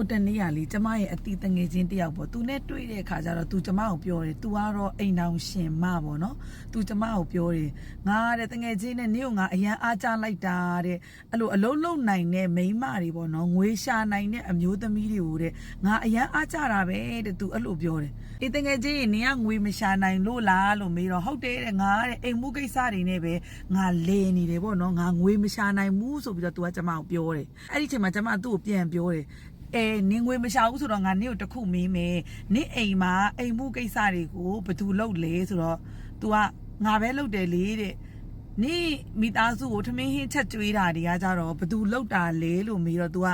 ိုတနေ့ကလေကျမရဲ့အတီတငယ်ချင်းတယောက်ပေါ့သူနဲ့တွေ့တဲ့အခါကျတော့သူကျမကိုပြောတယ်သူကတော့အိမ်တောင်ရှင်မပေါ့နော်သူကျမကိုပြောတယ်ငါတဲ့တငယ်ချင်းနဲ့နင့်ကိုငါအရန်အားကြလိုက်တာတဲ့အဲ့လိုအလုံးလုံးနိုင်တဲ့မိန်းမတွေပေါ့နော်ငွေရှာနိုင်တဲ့အမျိုးသမီးတွေကိုတဲ့ငါအရန်အားကြတာပဲတဲ့သူအဲ့လိုပြောတယ်အေးတငယ်ချင်းနင်ကငွေမရှာနိုင်လို့လားလို့မေးတော့ဟုတ်တယ်တဲ့ငါတဲ့အိမ်မှုကိစ္စတွေနဲ့ပဲငါလေနေတယ်ပေါ့နော်ငါငွေမရှာနိုင်ဘူးဆိုပြီးတော့သူကကျမကိုပြောတယ်အဲ့ဒီအချိန်မှာကျမသူ့ကိုပြန်ပြောတယ် အဲနင်ငွေမရှာဘူးဆိုတော့ငါနင့်ကိုတစ်ခုမေးမယ်နင့်အိမ်မှာအိမ်မှုကိစ္စတွေကိုဘယ်သူလုပ်လဲဆိုတော့ तू ကငါပဲလုပ်တယ်လေတဲ့နင့်မိသားစုကိုထမင်းဟင်းချက်ကျွေးတာတွေကကြတော့ဘယ်သူလုပ်တာလဲလို့မေးတော့ तू က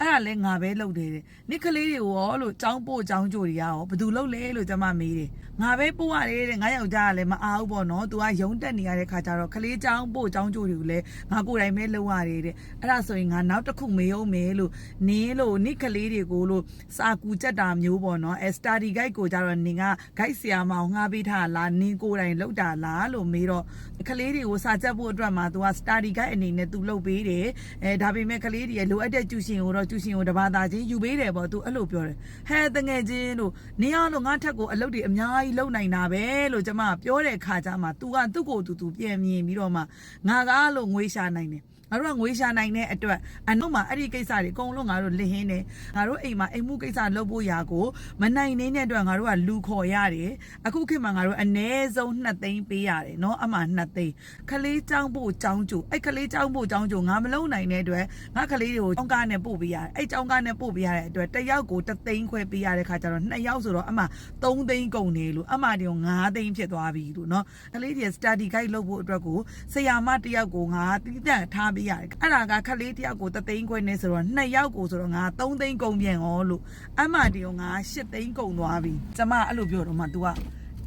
အဲ့ဒါလဲငါပဲလုပ်တယ်တဲ့နင့်ကလေးတွေကိုရောလို့ចောင်းပို့ចောင်းကြိုတွေကရောဘယ်သူလုပ်လဲလို့ကျွန်မမေးတယ်ငါပဲပို့ရတယ်တဲ့ငါယောက်ျားကလည်းမအားဘူးပေါ့နော် तू ကရုံတက်နေရတဲ့ခါကျတော့ကလေးចောင်းပို့ចောင်းကြိုတွေကိုလည်းငါကိုယ်တိုင်ပဲလုပ်ရတယ်တဲ့အဲ့ဒါဆိုရင်ငါနောက်တစ်ခုမေးအောင်မယ်လို့နင်းလို့နင့်ကလေးတွေကိုလို့စာကူကြက်တာမျိုးပေါ့နော်အဲ study guide ကိုကြတော့နင်က guide ဆရာမအောင်ငှားပေးထားလားနင်ကိုယ်တိုင်လုပ်တာလားလို့မေးတော့ကလေးတွေကိုစာကြက်ဖို့အတွက်မှာ तू က study guide အနေနဲ့ तू လုပ်ပေးတယ်အဲဒါပေမဲ့ကလေးတွေရဲ့လိုအပ်တဲ့ကျူရှင်ကိုတော့ ကျူရှင်ကိုတဘာသာချင်းယူပေးတယ်ပေါ့ तू အဲ့လိုပြောတယ်ဟဲတငယ်ချင်းလို့နင်အားလို့ငါထက်ကိုအလုပ်တွေအများကြီးလုပ်နိုင်တာပဲလို့ကျမကပြောတဲ့ခါကျမှ तू ကသူ့ကိုယ်သူသူပြန်မြင်ပြီးတော့မှငါကားလို့ငွေရှာနိုင်တယ် ငါတို့ကငွေရှာနိုင်တဲ့အတွက်အနောက်မှာအဲ့ဒီကိစ္စတွေအကုန်လုံးငါတို့လစ်ဟင်းတယ်ငါတို့အိမ်မှာအိမ်မှုကိစ္စလုပ်ဖို့ရာကိုမနိုင်နေတဲ့အတွက်ငါတို့ကလူခေါ်ရတယ်အခုခေတ်မှာငါတို့အ ਨੇ ဆုံး2သိန်းပေးရတယ်เนาะအမှ2သိန်းခလေးចောင်းဖို့ចောင်းကြိုအဲ့ခလေးចောင်းဖို့ចောင်းကြိုငါမလုံနိုင်တဲ့အတွက်ငါခလေးတွေကိုចောင်းကားနဲ့ပို့ပေးရတယ်အဲ့ចောင်းကားနဲ့ပို့ပေးရတဲ့အတွက်တစ်ယောက်ကို3သိန်းခွဲပေးရတဲ့ခါကျတော့2ယောက်ဆိုတော့အမှ3သိန်းကုန်နေလို့အမှဒီကို9သိန်းဖြစ်သွားပြီလို့เนาะကလေးတွေ study guide လုပ်ဖို့အတွက်ကိုဆရာမတစ်ယောက်ကိုငါတီးတန့်ထား ပေးရတယ်အဲ့ဒါကခလေးတစ်ယောက်ကို3သိန်းခွဲနေဆိုတော့2ယောက်ကိုဆိုတော့ငါ3သိန်းကုန်ပြန်ရောလို့အမှဒီကိုငါ8သိန်းကုန်သွားပြီကျမအဲ့လိုပြောတော့မှ तू က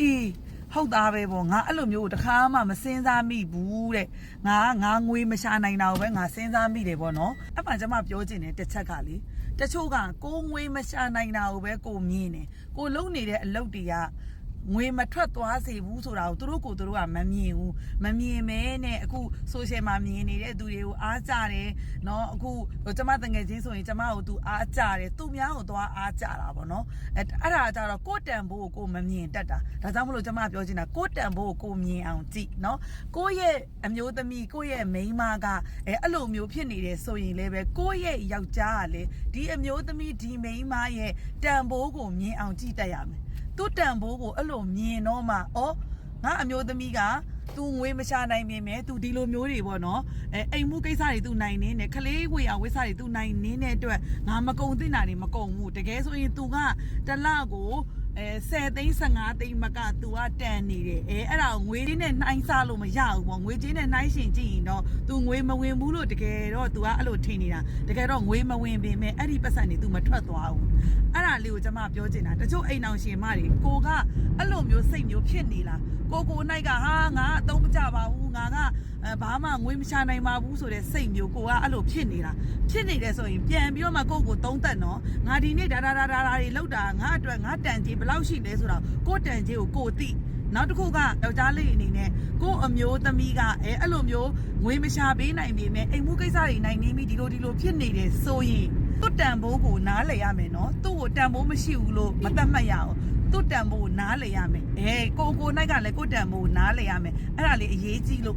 အေးဟုတ်သားပဲပေါ့ငါအဲ့လိုမျိုးတခါမှမစင်းစားမိဘူးတဲ့ငါငါငွေမရှာနိုင်တာကိုပဲငါစင်းစားမိတယ်ပေါ့နော်အဲ့မှကျမပြောချင်တယ်တစ်ချက်ကလေတချို့ကကိုငွေမရှာနိုင်တာကိုပဲကိုမြင်တယ်ကိုလုံနေတဲ့အလုပ်တွေက ငွေမထွက်သွားစေဘူးဆိုတာကိုသူတို့ကိုယ်သူတို့ကမမြင်ဘူးမမြင်မဲနဲ့အခု social မှာမြင်နေတဲ့သူတွေကိုအားကြတယ်เนาะအခုဟိုကျမတငယ်ချင်းဆိုရင်ကျမကိုသူအားကြတယ်သူများကိုသွားအားကြတာပေါ့နော်အဲအဲ့ဒါကြတော့ကိုယ့်တန်ဖိုးကိုကိုယ်မမြင်တတ်တာဒါကြောင့်မလို့ကျမပြောချင်တာကိုယ့်တန်ဖိုးကိုကိုယ်မြင်အောင်ကြည့်เนาะကိုယ့်ရဲ့အမျိုးသမီးကိုယ့်ရဲ့မိန်းမကအဲအဲ့လိုမျိုးဖြစ်နေတယ်ဆိုရင်လည်းပဲကိုယ့်ရဲ့ယောက်ျားကလည်းဒီအမျိုးသမီးဒီမိန်းမရဲ့တန်ဖိုးကိုမြင်အောင်ကြည့်တတ်ရမယ် သူ့တန်ဖိုးကိုအဲ့လိုမြင်တော့မှဩငါအမျိုးသမီးကသူငွေမချနိုင်ပြင်မဲ့သူဒီလိုမျိုးတွေပေါ့နော်အဲအိမ်မှုကိစ္စတွေသူနိုင်နေတယ်ခလေးဝေရဝိစတွေသူနိုင်နေတဲ့အတွက်ငါမကုံတင်တာတွေမကုံဘူးတကယ်ဆိုရင်သူကတလကို အဲ10သိန်း15သိန်းမက तू ကတန်နေတယ်အဲအဲ့ဒါကိုငွေချင်းနဲ့နှိုင်းစားလို့မရဘူးပေါ့ငွေချင်းနဲ့နှိုင်းရှင်ကြည့်ရင်တော့ तू ငွေမဝင်ဘူးလို့တကယ်တော့ तू ကအဲ့လိုထင်နေတာတကယ်တော့ငွေမဝင်ပင်မဲ့အဲ့ဒီပတ်စံတွေ तू မထွက်သွားဘူးအဲ့ဒါလေးကိုကျွန်မပြောချင်တာတချို့အိမ်အောင်ရှင်မတွေကိုကအဲ့လိုမျိုးစိတ်မျိုးဖြစ်နေလားကိုကိုနိုင်ကဟာငါအသုံးမကြပါဘူးငါက အဲဘာမှငွေမချနိုင်ပါဘူးဆိုတဲ့စိတ်မျိုးကိုကအဲ့လိုဖြစ်နေတာဖြစ်နေတယ်ဆိုရင်ပြန်ပြီးတော့မှကိုကိုသုံးသက်နော်ငါဒီနေ့ဒါဒါဒါဒါတွေလောက်တာငါအတွက်ငါတန်ကြီးဘယ်လောက်ရှိလဲဆိုတော့ကိုတန်ကြီးကိုကိုသိနောက်တစ်ခုကယောက်ျားလေးအနေနဲ့ကို့အမျိုးသမီးကအဲအဲ့လိုမျိုးငွေမရှာပေးနိုင်ပေမဲ့အိမ်မှုကိစ္စတွေနိုင်နေပြီဒီလိုဒီလိုဖြစ်နေတယ်ဆိုရင်သူ့တန်ဖိုးကိုနားလည်ရမယ်နော်သူ့ကိုတန်ဖိုးမရှိဘူးလို့မသတ်မှတ်ရအောင်သူ့တန်ဖိုးကိုနားလည်ရမယ်အဲကိုကိုနိုင်ကလည်းကို့တန်ဖိုးကိုနားလည်ရမယ်အဲ့ဒါလေးအရေးကြီးလို့